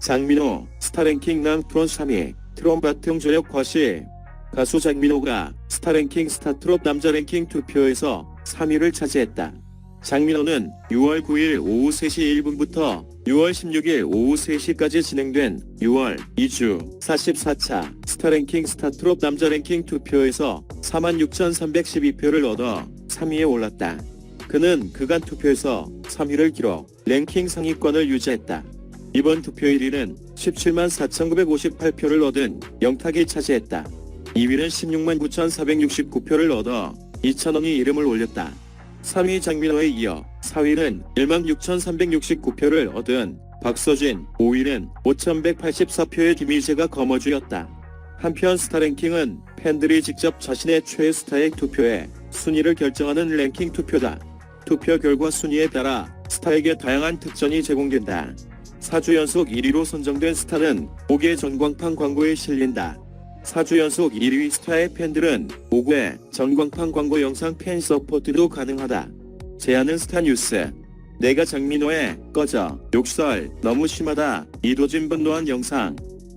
장민호 스타랭킹 남프론 3위 트롬바튼 조력 과시 가수 장민호가 스타랭킹 스타트롯 남자 랭킹 투표에서 3위를 차지했다. 장민호는 6월 9일 오후 3시 1분부터 6월 16일 오후 3시까지 진행된 6월 2주 44차 스타랭킹 스타트롯 남자 랭킹 투표에서 46,312표를 얻어 3위에 올랐다. 그는 그간 투표에서 3위를 기록, 랭킹 상위권을 유지했다. 이번 투표 1위는 17만 4,958표를 얻은 영탁이 차지했다. 2위는 16만 9,469표를 얻어 이찬원이 이름을 올렸다. 3위 장민호에 이어 4위는 1만 6,369표를 얻은 박서진, 5위는 5,184표의 김희재가 거머쥐었다. 한편 스타랭킹은 팬들이 직접 자신의 최애 스타의 투표에 순위를 결정하는 랭킹 투표다. 투표 결과 순위에 따라 스타에게 다양한 특전이 제공된다. 4주 연속 1위로 선정된 스타는 5개 전광판 광고에 실린다. 4주 연속 1위 스타의 팬들은 5회 전광판 광고 영상 팬 서포트도 가능하다. 제안은 스타뉴스. 내가 장민호의 꺼져 욕설 너무 심하다 이도진 분노한 영상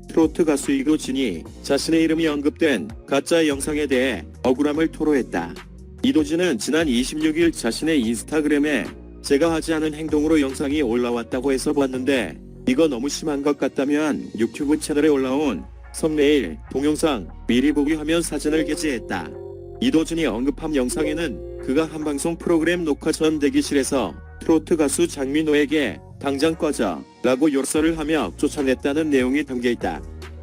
트로트 가수 이도진이 자신의 이름이 언급된 가짜 영상에 대해 억울함을 토로했다. 이도진은 지난 26일 자신의 인스타그램에 제가 하지 않은 행동으로 영상이 올라왔다고 해서 봤는데 이거 너무 심한 것 같다면 유튜브 채널에 올라온 썸네일 동영상 미리 보기 화면 사진을 게재했다. 이도진이 언급한 영상에는 그가 한 방송 프로그램 녹화 전 대기실에서 트로트 가수 장민호에게 당장 꺼져 라고 욕설을 하며 쫓아냈다는 내용이 담겨있다.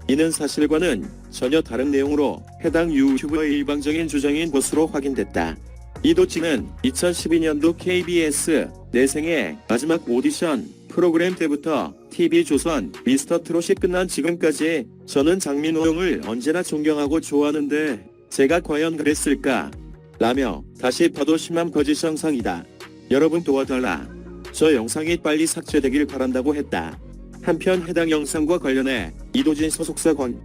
이는 사실과는 전혀 다른 내용으로 해당 유튜버의 일방적인 주장인 것으로 확인됐다. 이도진은 2012년도 KBS 내생의 마지막 오디션 프로그램 때부터 TV조선 미스터 트롯이 끝난 지금까지 저는 장민호 형을 언제나 존경하고 좋아하는데 제가 과연 그랬을까? 라며 다시 봐도 심한 거짓 영상이다. 여러분 도와달라. 저 영상이 빨리 삭제되길 바란다고 했다. 한편 해당 영상과 관련해 이도진 소속사 관